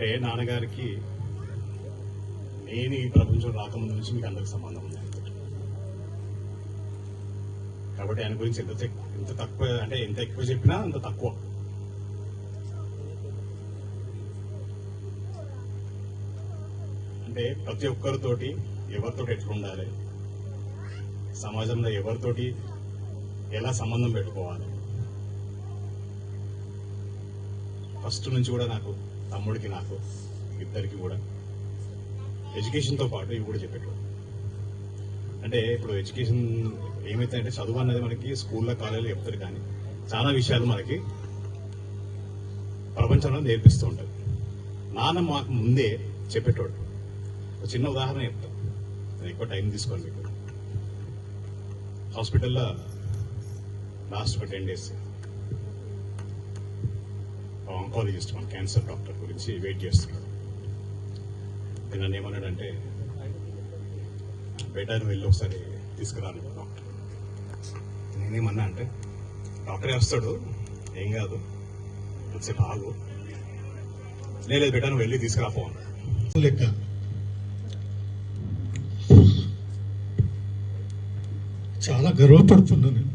అంటే నాన్నగారికి నేను ఈ ప్రపంచం రాకముందు నుంచి మీకు అందరికి సంబంధం ఉంది. కాబట్టి ఆయన గురించి ఎంత ఎంత తక్కువ అంటే ఎంత ఎక్కువ చెప్పినా అంత తక్కువ. అంటే ప్రతి ఒక్కరితోటి ఎవరితోటి ఎట్లా ఉండాలి సమాజంలో ఎవరితోటి ఎలా సంబంధం పెట్టుకోవాలి? ఫస్ట్ నుంచి కూడా నాకు తమ్ముడికి నాకు ఇద్దరికి కూడా. ఎడ్యుకేషన్తో పాటు ఇవి కూడా చెప్పేటోడు అంటే ఇప్పుడు ఎడ్యుకేషన్ ఏమైతే అంటే చదువు అన్నది మనకి స్కూల్లో కాలేజీలో చెప్తారు కానీ చాలా విషయాలు మనకి ప్రపంచంలో నేర్పిస్తూ ఉంటుంది నాన్న మాకు ముందే చెప్పేటోడు ఒక చిన్న ఉదాహరణ చెప్తాను నేను ఎక్కువ టైం తీసుకోండి మీకు. హాస్పిటల్లో లాస్ట్ ఒక టెన్ డేస్. ఆంకాలజిస్ట్ మన క్యాన్సర్ డాక్టర్ గురించి వెయిట్ చేస్తున్నాడు. నన్ను ఏమన్నాడంటే బెటర్ వెళ్ళి ఒకసారి తీసుకురాను డాక్టర్ నేనేమన్నా అంటే డాక్టరే వస్తాడు ఏం కాదు కొంచెంసేపు ఆగు. లేదు బెటర్ వెళ్ళి తీసుకురాపో. లెక్క. చాలా గర్వపడుతున్నా నేను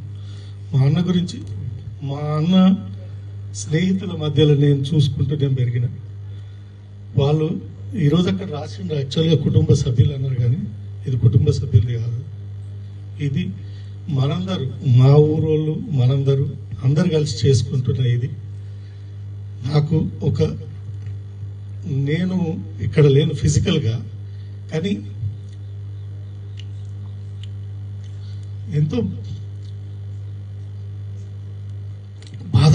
మా అన్న గురించి మా అన్న స్నేహితుల మధ్యలో నేను చూసుకుంటూ నేను పెరిగిన వాళ్ళు ఈరోజు అక్కడ రాసిండ్రు యాక్చువల్గా కుటుంబ సభ్యులు అన్నారు కానీ ఇది కుటుంబ సభ్యులది కాదు. ఇది మనందరూ మా ఊరోళ్ళు మనందరూ అందరు కలిసి చేసుకుంటున్న ఇది. నాకు ఒక నేను ఇక్కడ లేను ఫిజికల్గా కానీ ఎంతో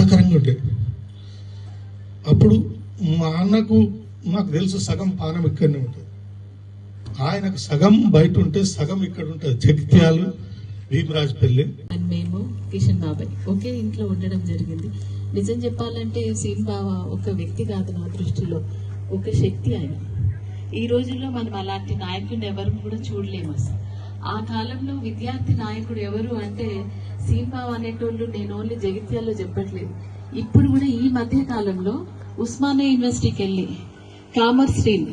బాధాకరంగా ఉండేది అప్పుడు మా అన్నకు నాకు తెలుసు సగం పానం ఇక్కడనే ఉంటుంది. ఆయనకు సగం బయట ఉంటే సగం ఇక్కడ ఉంటుంది. జగిత్యాలు దీపరాజ్ అండ్ మేము కిషన్ బాబాయ్ ఒకే ఇంట్లో ఉండడం జరిగింది. నిజం చెప్పాలంటే సీన్ బాబా ఒక వ్యక్తి కాదు నా దృష్టిలో. ఒక శక్తి ఆయన. ఈ రోజుల్లో మనం అలాంటి నాయకుడిని ఎవరు కూడా చూడలేము అసలు. ఆ కాలంలో విద్యార్థి నాయకుడు ఎవరు అంటే సీఫావ్ అనేటోళ్ళు నేను ఓన్లీ జగిత్యాల్లో చెప్పట్లేదు. ఇప్పుడు కూడా ఈ మధ్య కాలంలో ఉస్మానియా యూనివర్సిటీకి వెళ్ళి కామర్స్ స్ట్రీమ్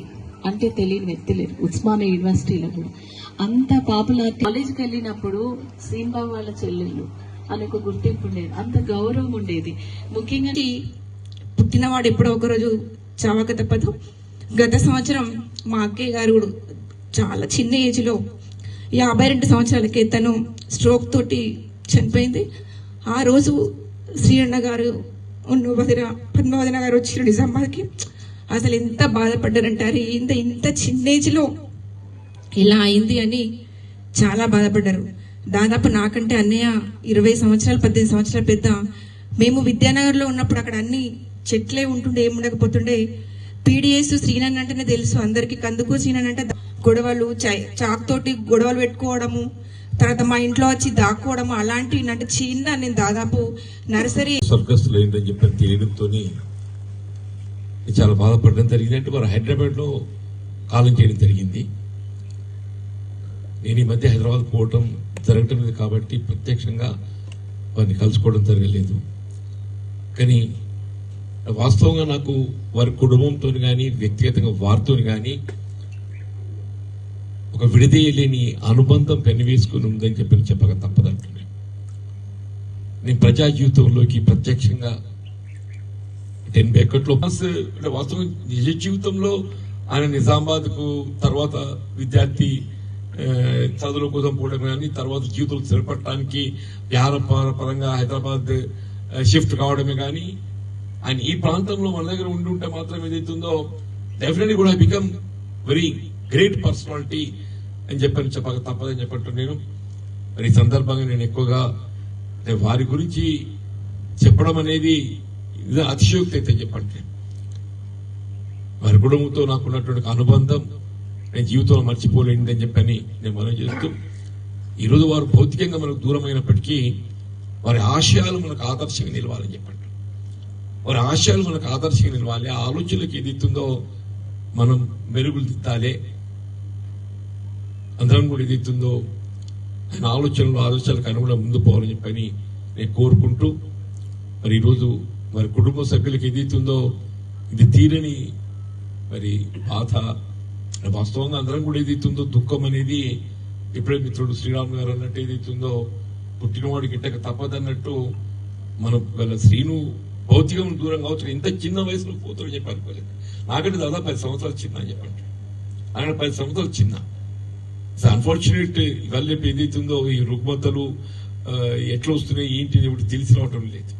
అంటే తెలియని వ్యక్తి లేరు ఉస్మానియా యూనివర్సిటీలో కూడా. అంత పాపులర్ కాలేజ్కి వెళ్ళినప్పుడు సీన్బాబు వాళ్ళ చెల్లెళ్ళు అని ఒక గుర్తింపు ఉండేది అంత గౌరవం ఉండేది. ముఖ్యంగా పుట్టినవాడు ఎప్పుడో ఒకరోజు చావక తప్పదు. గత సంవత్సరం మా అక్కయ్య గారు కూడా చాలా చిన్న ఏజ్లో యాభై రెండు సంవత్సరాలకే తను స్ట్రోక్ తోటి చనిపోయింది. ఆ రోజు శ్రీరణ గారు వదిన పద్మవదన గారు వచ్చిన నిజామాబాద్కి. అసలు ఎంత బాధపడ్డారంటారు? ఇంత ఇంత చిన్న ఏజ్లో ఇలా అయింది అని చాలా బాధపడ్డారు. దాదాపు నాకంటే అన్నయ్య ఇరవై సంవత్సరాలు పద్దెనిమిది సంవత్సరాలు పెద్ద. మేము విద్యానగర్లో ఉన్నప్పుడు అక్కడ అన్ని చెట్లే ఉంటుండే ఏముండకపోతుండే. పీడిఎస్ శ్రీనన్ అంటేనే తెలుసు. అందరికీ కందుకు శ్రీనన్ అంటే గొడవలు చై- చాక్ తోటి గొడవలు పెట్టుకోవడము తర్వాత మా ఇంట్లో వచ్చి దాక్కోవడము అలాంటివి అంటే చిన్న నేను దాదాపు నర్సరీ సర్కస్ లేదని చెప్పి తెలియడంతో చాలా బాధపడడం జరిగింది అంటే వారు హైదరాబాద్లో కాలం చేయడం జరిగింది. నేను ఈ మధ్య హైదరాబాద్ పోవటం జరగటం లేదు కాబట్టి ప్రత్యక్షంగా వారిని కలుసుకోవడం జరగలేదు. కానీ వాస్తవంగా నాకు వారి కుటుంబంతో కానీ వ్యక్తిగతంగా వారితో కానీ ఒక విడదీయలేని అనుబంధం పెనవేసుకుని ఉందని చెప్పి చెప్పక తప్పదంటున్నాను నేను ప్రజా జీవితంలోకి ప్రత్యక్షంగా టెన్ బెక్కట్లో అంటే వాస్తవం నిజ జీవితంలో ఆయన నిజామాబాద్కు తర్వాత విద్యార్థి చదువుల కోసం పోవడం కానీ తర్వాత జీవితంలో స్థిరపడటానికి వ్యాపార పరంగా హైదరాబాద్ షిఫ్ట్ కావడమే కానీ ఆయన ఈ ప్రాంతంలో మన దగ్గర ఉండి ఉంటే మాత్రం ఏదైతుందో డెఫినెట్లీ కూడా బికమ్ వెరీ గ్రేట్ పర్సనాలిటీ అని చెప్పని చెప్పక తప్పదని చెప్పట్టు నేను మరి ఈ సందర్భంగా నేను ఎక్కువగా వారి గురించి చెప్పడం అనేది ఇది అతిశయోక్తి అయితే చెప్పండి వారి కుటుంబంతో నాకున్నటువంటి అనుబంధం నేను జీవితంలో మర్చిపోలేనిదని చెప్పని నేను మనం చేస్తూ ఈరోజు వారు భౌతికంగా మనకు దూరమైనప్పటికీ వారి ఆశయాలు మనకు ఆదర్శంగా నిలవాలని చెప్పండి వారి ఆశయాలు మనకు ఆదర్శంగా నిలవాలి. ఆ ఆలోచనలకు ఏదైతుందో మనం మెరుగులు దిద్దాలి అందరం కూడా ఏదైతుందో ఆయన ఆలోచనలు ఆలోచనలకు అనుగుణంగా ముందు పోవాలని చెప్పని నేను కోరుకుంటూ మరి ఈరోజు మరి కుటుంబ సభ్యులకు ఏదైతుందో ఇది తీరని మరి బాధ. వాస్తవంగా అందరం కూడా ఏదైతుందో దుఃఖం అనేది ఇప్పుడే మిత్రుడు శ్రీరామ్ గారు అన్నట్టు ఏదైతుందో పుట్టినవాడికి ఇట్టక తప్పదన్నట్టు మన వాళ్ళ శ్రీను భౌతికం దూరం కావచ్చు ఇంత చిన్న వయసులో పోతాడు చెప్పి అనుకోలేదు నాకంటే దాదాపు పది సంవత్సరాలు చిన్న అని చెప్పండి. ఆయన పది సంవత్సరాలు చిన్న. అన్ఫార్చునేట్ ఇవాళ రేపు ఏదైతుందో ఈ రుగ్మతలు ఎట్లా వస్తున్నాయి ఏంటి తెలిసి రావటం లేదు.